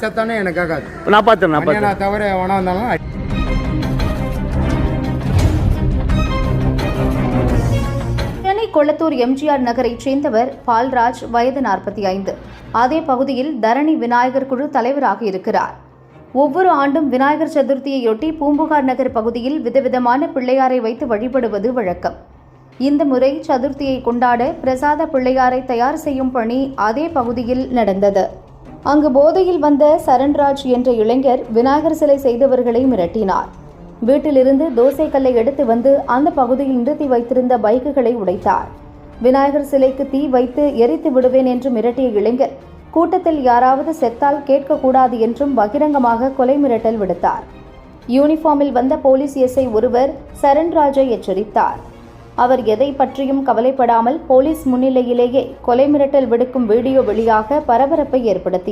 செத்தானே எனக்கு கேட்காது. நான் பார்த்துறேன் நான் தவிர எவனா இருந்தாலும் சென்னை கொளத்தூர் எம்ஜிஆர் நகரைச் சேர்ந்தவர் பால்ராஜ் வயது நாற்பத்தி ஐந்து அதே பகுதியில் தரணி விநாயகர் குழு தலைவராக இருக்கிறார். ஒவ்வொரு ஆண்டும் விநாயகர் சதுர்த்தியையொட்டி பூம்புகார் நகர் பகுதியில் விதவிதமான பிள்ளையாரை வைத்து வழிபடுவது வழக்கம். இந்த முறை சதுர்த்தியை கொண்டாட பிரசாத பிள்ளையாரை தயார் செய்யும் பணி அதே பகுதியில் நடந்தது. அங்கு போதையில் வந்த சரண்ராஜ் என்ற இளைஞர் விநாயகர் சிலை செய்தவர்களை மிரட்டினார். வீட்டிலிருந்து தோசை கல்லை எடுத்து வந்து அந்த பகுதியில் நிறுத்தி வைத்திருந்த பைக்குகளை உடைத்தார். விநாயகர் சிலைக்கு தீ வைத்து எரித்து விடுவேன் என்று மிரட்டிய இளைஞர் கூட்டத்தில் யாராவது செத்தால் கேட்கக்கூடாது என்றும் பகிரங்கமாக கொலை மிரட்டல் விடுத்தார். யூனிஃபார்மில் வந்த போலீஸ் எஸ்ஐ ஒருவர் சரண்ராஜை எச்சரித்தார். அவர் எதை பற்றியும் கவலைப்படாமல் போலீஸ் முன்னிலையிலேயே கொலை மிரட்டல் விடுக்கும் வீடியோ வெளியாக பரபரப்பை ஏற்படுத்தியது